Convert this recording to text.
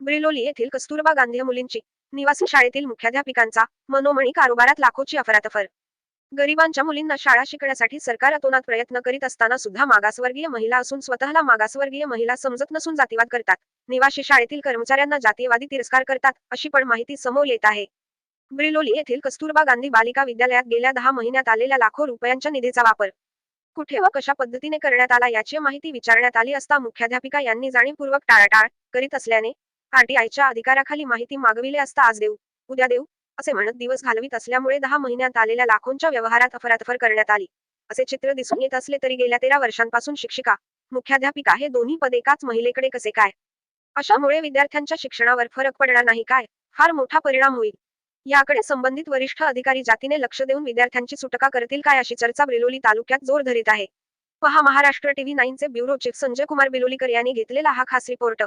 ब्रिलोली येथील कस्तुरबा गांधी मुलींची निवासी शाळेतील मुख्याध्यापिकांचा मनोमणी कारोबारात लाखोची अफरातफर. गरिबांच्या मुलींना शाळा शिकण्यासाठी सरकार अतोनात प्रयत्न करीत असताना सुद्धा मागासवर्गीय महिला असून स्वतःला मागासवर्गीय महिला समजत नसून जातीवाद करतात. निवासी शाळेतील कर्मचाऱ्यांना जातीयवादी तिरस्कार करतात अशी पण माहिती समोर येत आहे. ब्रिलोली येथील कस्तुरबा गांधी बालिका विद्यालयात गेल्या दहा महिन्यात आलेल्या लाखो रुपयांच्या निधीचा वापर कुठे व कशा पद्धतीने करण्यात आला याची माहिती विचारण्यात आली असता मुख्याध्यापिका यांनी जाणीवपूर्वक टाळाटाळ करीत असल्याने आरटीआयच्या अधिकाऱ्याखाली माहिती मागविली असता आज देऊ उद्या देऊ असे म्हणत दिवस घालवित असल्यामुळे दहा महिन्यात आलेल्या लाखोंच्या व्यवहारात अफरातफर करण्यात आली. असे चित्र दिसून येत असले तरी गेल्या तेरा वर्षांपासून शिक्षिका मुख्याध्यापिका हे दोन्ही पद एकाच महिलेकडे कसे काय? अशामुळे विद्यार्थ्यांच्या शिक्षणावर फरक पडणार नाही काय? फार मोठा परिणाम होईल. याकडे संबंधित वरिष्ठ अधिकारी जातीने लक्ष देऊन विद्यार्थ्यांची सुटका करतील काय अशी चर्चा बिलोली तालुक्यात जोर धरीत आहे. पहा महाराष्ट्र टीव्ही नाईनचे ब्युरो चीफ संजय कुमार बिलोलीकर यांनी घेतलेला हा खास रिपोर्ट.